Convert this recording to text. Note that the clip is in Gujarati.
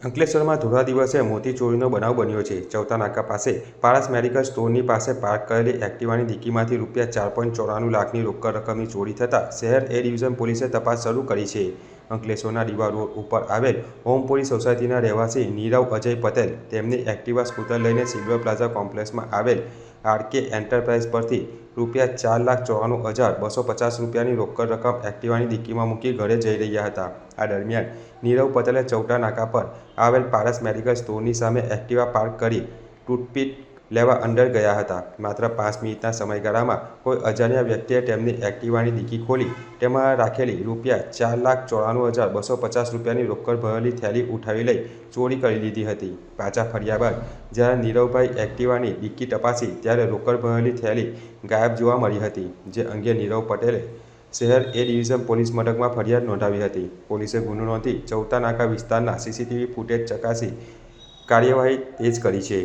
અંકલેશ્વરમાં ધોળા દિવસે મોતી ચોરીનો બનાવ બન્યો છે. ચૌથા નાકા પાસે પારસ મેડિકલ સ્ટોરની પાસે પાર્ક કરેલી એક્ટિવાની ડીકીમાંથી રૂપિયા ચાર પોઈન્ટ ચોરાણું લાખની રોકડ રકમની ચોરી થતાં શહેર એ ડિવિઝન પોલીસે તપાસ શરૂ કરી છે. અંકલેશ્વરના દીવા રોડ ઉપર આવેલ ઓમપુરી સોસાયટીના રહેવાસી નીરવ અજય પટેલ તેમની એક્ટિવા સ્કૂટર લઈને સિલ્વર પ્લાઝા કોમ્પ્લેક્સમાં આવેલ આરકે એન્ટરપ્રાઇઝ પરથી રૂપિયા ચાર લાખ ચોરાણું હજાર બસો પચાસ રૂપિયાની રોકડ રકમ એક્ટિવાની ડિક્કીમાં મૂકી ઘરે જઈ રહ્યા હતા. આ દરમિયાન નીરવ પટેલે ચૌટા નાકા પર આવેલ પારસ મેડિકલ સ્ટોરની સામે એક્ટિવા પાર્ક કરી ટૂથપીક લેવા અંદર ગયા હતા. માત્ર પાંચ મિનિટના સમયગાળામાં કોઈ અજાણ્યા વ્યક્તિએ તેમની એક્ટિવાની ડિક્કી ખોલી. તેમાં રાખેલી રૂપિયા ચાર લાખ ચોરાણું હજાર બસો પચાસ રૂપિયાની રોકડ ભરેલી થેલી ઉઠાવી લઈ ચોરી કરી લીધી હતી. પાછા ફર્યા બાદ, જ્યારે નીરવભાઈ એક્ટિવાની ડિક્કી તપાસી, ત્યારે રોકડ ભરેલી થેલી ગાયબ જોવા મળી હતી, જે અંગે નીરવ પટેલે શહેર એ ડિવિઝન પોલીસ મથકમાં ફરિયાદ નોંધાવી હતી. પોલીસે ગુનો નોંધી ચૌટા નાકા વિસ્તારના સીસીટીવી ફૂટેજ ચકાસી કાર્યવાહી તેજ કરી છે.